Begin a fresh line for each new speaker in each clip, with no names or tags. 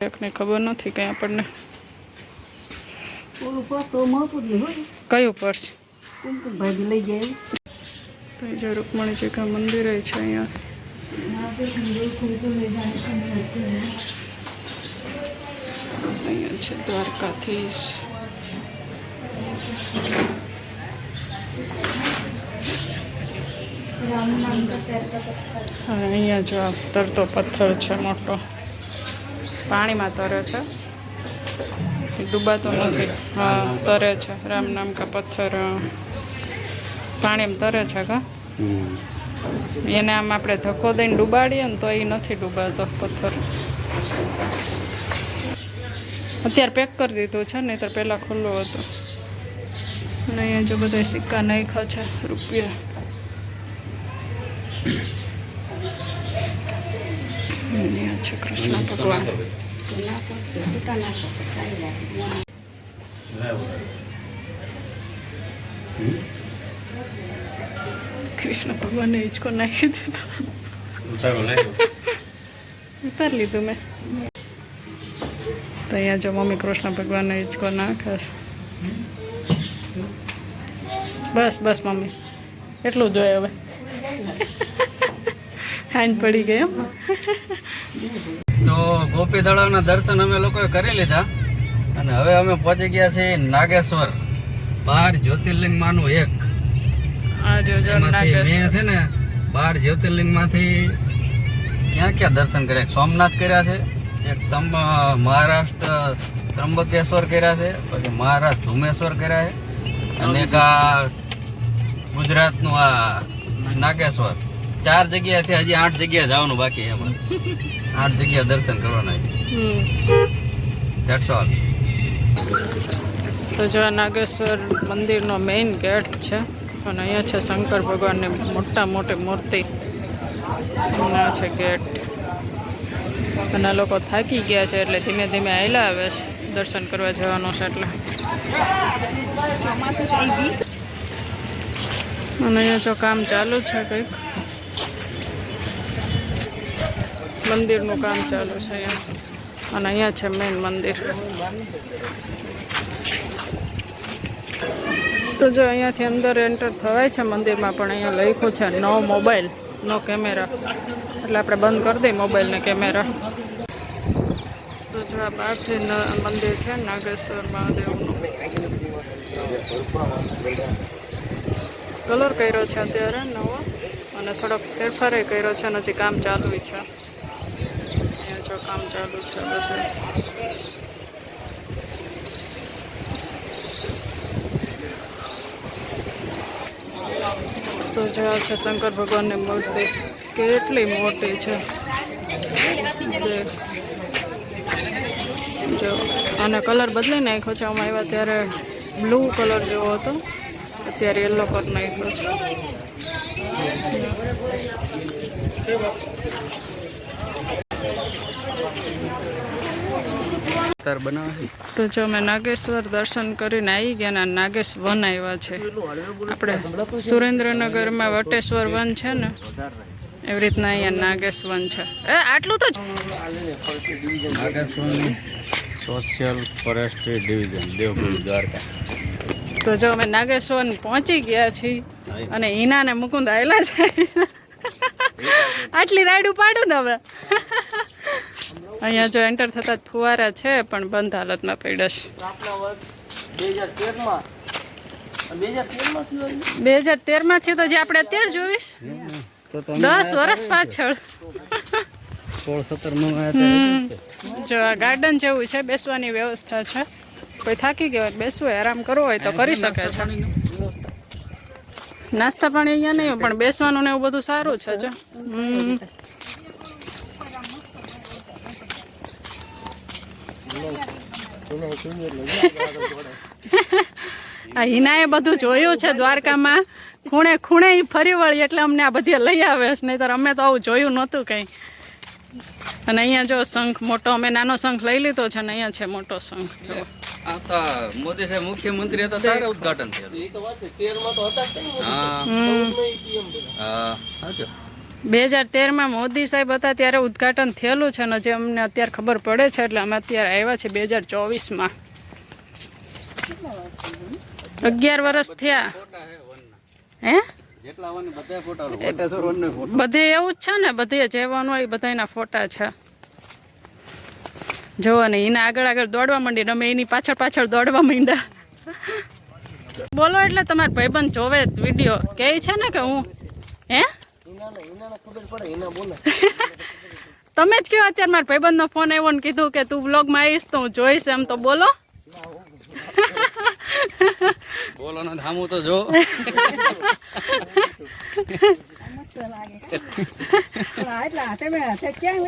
એકને ખબર નથી કંઈ આપણને. કયું પર્સ?
લઈ જાય
તો એ જે કા મંદિર છે અહીંયા. અહીંયા છે દ્વારકાધીશ. અહીંયા જો તરતો પથ્થર છે મોટો. પાણીમાં તરે છે. ડૂબાતો નથી. હા તરે છે. રામ નામ કા પથ્થર પાણી પાણીમાં તરે છે કા? એને આમ આપણે ધક્કો દઈને ડૂબાડીએ ને તો એ નથી ડૂબાતો પથ્થર. અત્યારે પેક કરી દીધું છે નહીંતર પહેલાં ખુલ્લું હતું. અને અહીંયા જો બધા સિક્કા નાખ્યા છે રૂપિયા. છે કૃષ્ણ ભગવાન. કૃષ્ણ ભગવાનને હિંચકો નાખી દીધો?
ઉતારો
લીધું મેં. તો અહીંયા જો મમ્મી કૃષ્ણ ભગવાનને હિંચકો નાખે છે. બસ બસ મમ્મી. એટલું જોઈએ હવે. હાંજ પડી ગઈ એમ.
તો ગોપી તળાવના દર્શન અમે લોકોએ કરી લીધા. અને હવે અમે પહોંચી ગયા છીએ નાગેશ્વર બાર જ્યોતિર્લિંગ માંનું એક મેં છે ને બાર જ્યોતિર્લિંગમાંથી ક્યાં ક્યાં દર્શન કર્યા? સોમનાથ કર્યા છે એક તમ મહારાષ્ટ્ર ત્રંબકેશ્વર કર્યા છે પછી મહારાષ્ટ્ર ધુમેશ્વર કર્યા છે અને એક આ ગુજરાતનું આ નાગેશ્વર. ચાર જગ્યાએથી હજી આઠ જગ્યા જવાનું બાકી એમાં આઠ જગ્યા દર્શન કરવાના
હમ.
ધેટ્સ ઓલ
તો જો નાગેશ્વર મંદિરનો મેઇન ગેટ છે અને અહીંયા છે શંકર ભગવાનની મોટા મોટી મૂર્તિ. અને છે ગેટ અને લોકો થાકી ગયા છે એટલે ધીમે ધીમે આયલા આવે છે દર્શન કરવા જવાનું છે એટલે. અને અહીંયા જો કામ ચાલુ છે કંઈક. મંદિરનું કામ ચાલુ છે અહીંયા. અને અહીંયા છે મેઇન મંદિર. તો જો અહીંયાથી અંદર એન્ટર થવાય છે મંદિરમાં, પણ અહીંયા લખ્યું છે નો મોબાઈલ નો કેમેરા એટલે આપણે બંધ કરી દઈએ મોબાઈલને કેમેરા તો જો આ બહારથી મંદિર છે, નાગેશ્વર મહાદેવનું. કલર કર્યો છે અત્યારે નવો, અને થોડોક ફેરફારે કર્યો છે, અને હજી કામ ચાલુ છે. જો કામ ચાલુ છે બધું. તો જો છે શંકર ભગવાનની મૂર્તિ. કેટલી મોટી છે. જો, આને કલર બદલી નાખ્યો છે. આમાં આવ્યા ત્યારે બ્લુ કલર જેવો હતો. અત્યારે યલો કલર નાખ્યો છે.
તાર બનાવે?
તો જો અમે નાગેશ્વર દર્શન કરીને આવી ગયા ને નાગેશ વન આવ્યા છે. આપણે સુરેન્દ્રનગરમાં વટેશ્વર વન છે ને એવી રીતના અહીંયા નાગેશ વન છે. એ આટલું તો
social forestry division Devbhumi Dwarka.
તો જો અમે નાગેશ્વર પહોંચી ગયા છીએ અને હિનાને મુકુંદ આવેલા છે. આટલી રાઈડ ઉપાડું ને હવે. અહીંયા જો એન્ટર થતા જ ફુવારા છે પણ બંધ હાલતમાં પડ્યા છે. બે હજાર તેરમાં છે તો જે આપણે અત્યારે જોઈશ દસ વર્ષ પાછળ.
સોળ સત્તર
જો આ ગાર્ડન જેવું છે બેસવાની વ્યવસ્થા છે. કોઈ થાકી ગયો બેસવું હોય આરામ કરવો હોય તો કરી શકે છે. નાસ્તા પાણી અહીંયા નહીં પણ બેસવાનું ને એવું બધું સારું છે જો. હમ. આ હિનાએ બધું જોયું છે દ્વારકામાં. ખૂણે ખૂણે ફરી વળી એટલે અમને આ બધી લઈ આવે છે. નહીંતર અમે તો આવું જોયું નહોતું કંઈ. અને અહીંયા જો શંખ મોટો અમે નાનો શંખ લઈ લીધો છે અને અહીંયા છે મોટો શંખ. જો
મોદી સાહેબ મુખ્યમંત્રી હતા ત્યારે ઉદઘાટન થયેલું. હા. હા
બે હજાર તેરમાં મોદી સાહેબ હતા ત્યારે ઉદ્ઘાટન થયેલું છે ને જે અમને અત્યારે ખબર પડે છે એટલે અમે અત્યારે આવ્યા છે બે હજાર ચોવીસમાં. અગિયાર વર્ષ થયા. હે?
બધે
એવું જ છે ને બધે જેવાનું હોય બધાના ફોટા છે. જોવો ને એને આગળ આગળ દોડવા માંડી અમે એની પાછળ પાછળ દોડવા માંડ્યા. બોલો એટલે તમારા ભાઈબંધ જોવે વીડિયો. કહે છે ને કે હું હે? તમે જ કહો અત્યારે મારા ભાઈબંધનો ફોન આવ્યો ને કીધું કે તું બ્લોગમાં આવીશ તો હું જોઈશ એમ તો બોલો.
બોલો ને ધામું તો જો.
ક્યાં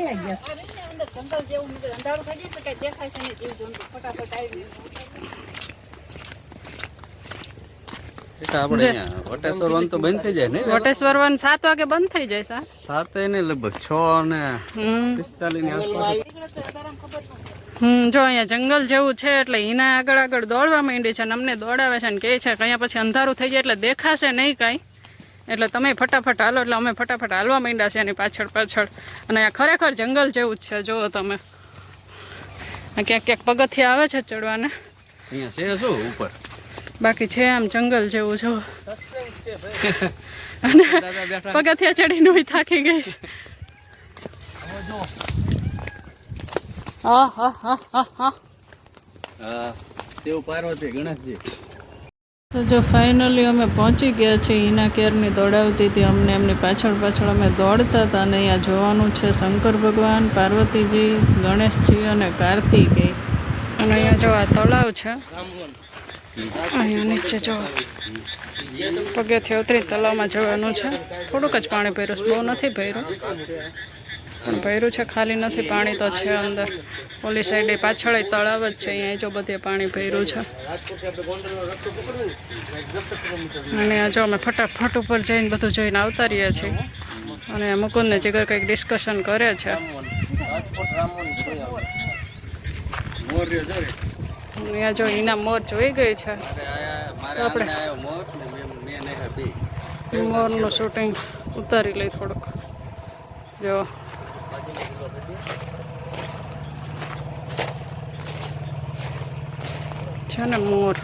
આપણે અહીંયા વટેશ્વર વન તો બંધ થઈ જાય ને
વટેશ્વર વન સાત વાગે બંધ થઈ જાય સા.
સાતે ને લગભગ છ ને પિસ્તાલીસની આસપાસ.
હમ જો અહીંયા જંગલ જેવું છે એટલે એના આગળ આગળ દોડવા માંડી છે અને અમને દોડાવે છે ને કહે છે કે અહીંયા પછી અંધારું થઈ જાય એટલે દેખાશે નહીં કાંઈ. એટલે તમે ફટાફટ હાલો એટલે અમે ફટાફટ હાલવા માંડ્યા છે એની પાછળ પાછળ. અને અહીંયા ખરેખર જંગલ જેવું જ છે જુઓ તમે. ક્યાંક ક્યાંક પગથિયા આવે છે ચડવાને.
અહીંયા છે શું ઉપર?
બાકી છે આમ જંગલ જેવું જો.
અને
પગથિયા ચડીને હું થાકી
ગઈ ગણેશજી.
તો જો ફાઇનલી અમે પહોંચી ગયા છીએ ઈના કેરની દોડાવતી હતી. અમને એમની પાછળ પાછળ અમે દોડતા હતા અને અહીંયા જોવાનું છે શંકર ભગવાન પાર્વતીજી ગણેશજી અને કાર્તિકેય. અને અહીંયા જો આ તળાવ છે. અહીંયા નીચે જો પગેથી ઉતરી તળાવમાં જવાનું છે. થોડુંક જ પાણી ભર્યું બહુ નથી ભર્યું. પણ ભર્યું છે, ખાલી નથી. પાણી તો છે અંદર. ઓલી સાઈડે પાછળ તળાવ જ છે. અહીંયા જો બધે પાણી ભર્યું છે. અને જો અમે ફટાફટ ઉપર જઈને બધું જોઈને આવતા રહ્યા છીએ. અને મુકુંદને જીગર કંઈક ડિસ્કશન કરે છે. અહીંયા જો ઈના મોર જોઈ ગઈ છે. આપણે-. મોરનું શૂટિંગ ઉતારી લઈ થોડુંક. જો. છે ને મોર.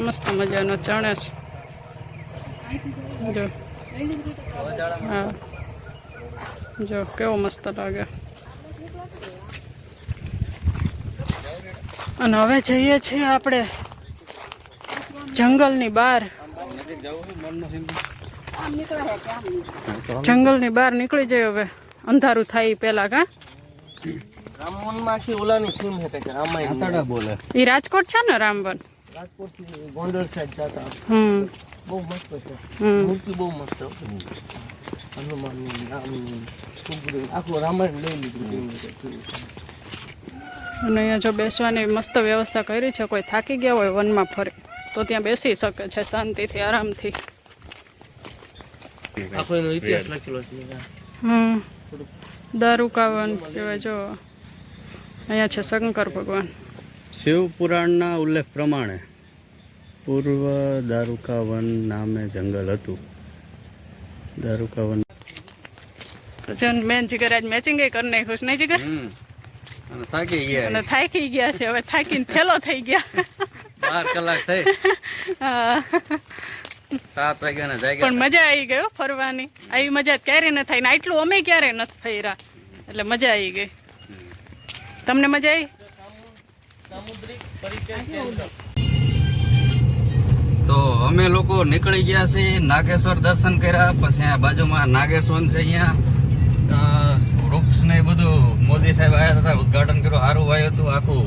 મસ્ત મજાનો ચણે છે. જો. હા. જો કેવો મસ્ત લાગે. અને હવે જઈએ છીએ આપણે જંગલની બહાર.
નજીક જવું છે મનનો સિંધુ
જંગલની બહાર નીકળી જાય હવે. અંધારું થાય પેલા પહેલા કા? એ રાજકોટ છે ને રામવન?
રાજકોટથી ગોંડલ સાઈડ જતા
હમ.
બહુ મસ્ત છે.
હમ.
મૂર્તિ બહુ મસ્ત. હનુમાનની રામની સુગ્રીવ આખું રામાયણ લઈ લીધું.
અને અહીંયા જો બેસવાની મસ્ત વ્યવસ્થા કરી છે કોઈ થાકી ગયા હોય વનમાં ફરે તો ત્યાં બેસી શકે છે શાંતિથી આરામથી.
આખો એનો ઇતિહાસ લખેલો છે
હમ. દારૂકાવન કહેવાય જો. અહીંયા છે શંકર ભગવાન.
શિવ પુરાણના ઉલ્લેખ પ્રમાણે પૂર્વ દારૂકાવન નામે જંગલ હતું. દારૂકાવન
જન મેન જીગર આજ મેચિંગ કરી નાખ્યું છે નહીં જીગર?
અને થાકી ગયા
અને થાકી ગયા છે. હવે થાકીને થેલો થઈ ગયા.
બાર કલાક થઈ. સાત વાગ્યા ના
પણ મજા આવી ગયો ફરવાની. આવી મજા ક્યારે ન થાય. ને આટલું અમે ક્યારે નથી ફર્યા. એટલે મજા આવી ગઈ. તમને મજા આવી
તો અમે લોકો નીકળી ગયા છીએ. નાગેશ્વર દર્શન કર્યા. પછી આ બાજુમાં નાગેશ્વર છે અહીંયા. વૃક્ષ ને બધું મોદી સાહેબ આવ્યા હતા ઉદઘાટન કર્યું સારું વાયું હતું, આખું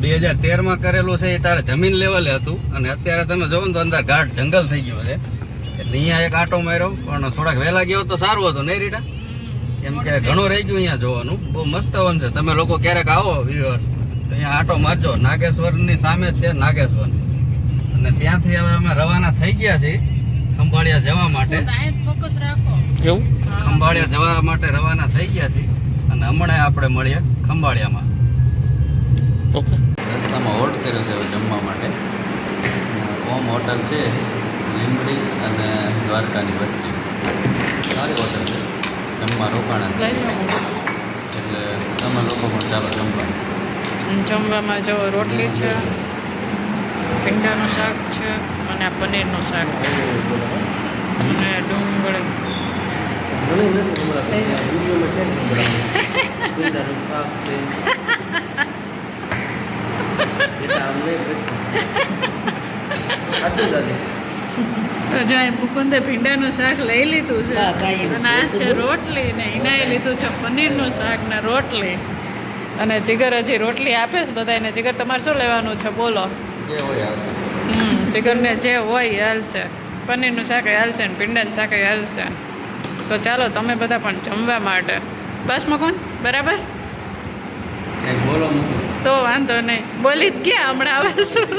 બે હજાર તેરમાં કરેલું છે એ તારે જમીન લેવલે હતું, અને અત્યારે તમે જોવો ને તો અંદર ઘાટ જંગલ થઈ ગયો છે. એટલે અહીંયા એક આટો માર્યો, પણ થોડાક વહેલા ગયો તો સારું હતું, નહીં રીટા? કેમ કે ઘણું રહી ગયું અહીંયા જોવાનું, બહુ મસ્ત વન છે. તમે લોકો ક્યારેક આવો વ્યુઅર્સ અહીંયા આટો મારજો. નાગેશ્વરની સામે જ છે નાગેશ્વર. અને ત્યાંથી હવે અમે રવાના થઈ ગયા છીએ. ખંભાળિયા જવા માટે.
એવું?
ખંભાળિયા જવા માટે રવાના થઈ ગયા છીએ અને હમણાં આપણે મળીએ ખંભાળિયામાં.
ઓકે.
રસ્તામાં હોલ્ડ કર્યો છે જમવા માટે. ઓમ હોટલ છે લીમડી અને દ્વારકાની વચ્ચે. સારી હોટલ છે. જમવા રોકાણા છે. એટલે તમે લોકો પણ ચાલો જમવા
જમવામાં જો રોટલી છે ભીંડાનું શાક છે. અને આ પનીરનું શાક. અને ડુંગળી.
મને નથી ખબર
તો જો મુકુંદે ભીંડાનું શાક લઈ લીધું છે. અને આ છે રોટલી ને એનાએ લીધું છે પનીરનું શાક ને રોટલી. અને જીગર હજી રોટલી આપે છે બધાને જીગર તમારે શું લેવાનું છે? બોલો. હમ. જીગરને જે હોય એ હાલશે. પનીરનું શાક હાલશે ને ભીંડાનું શાક હાલશે તો ચાલો તમે બધા પણ જમવા માટે. બસ મૂકું બરાબર?
બોલો
તો વાંધો નહીં. બોલી જ ગયા હમણાં આવે શું?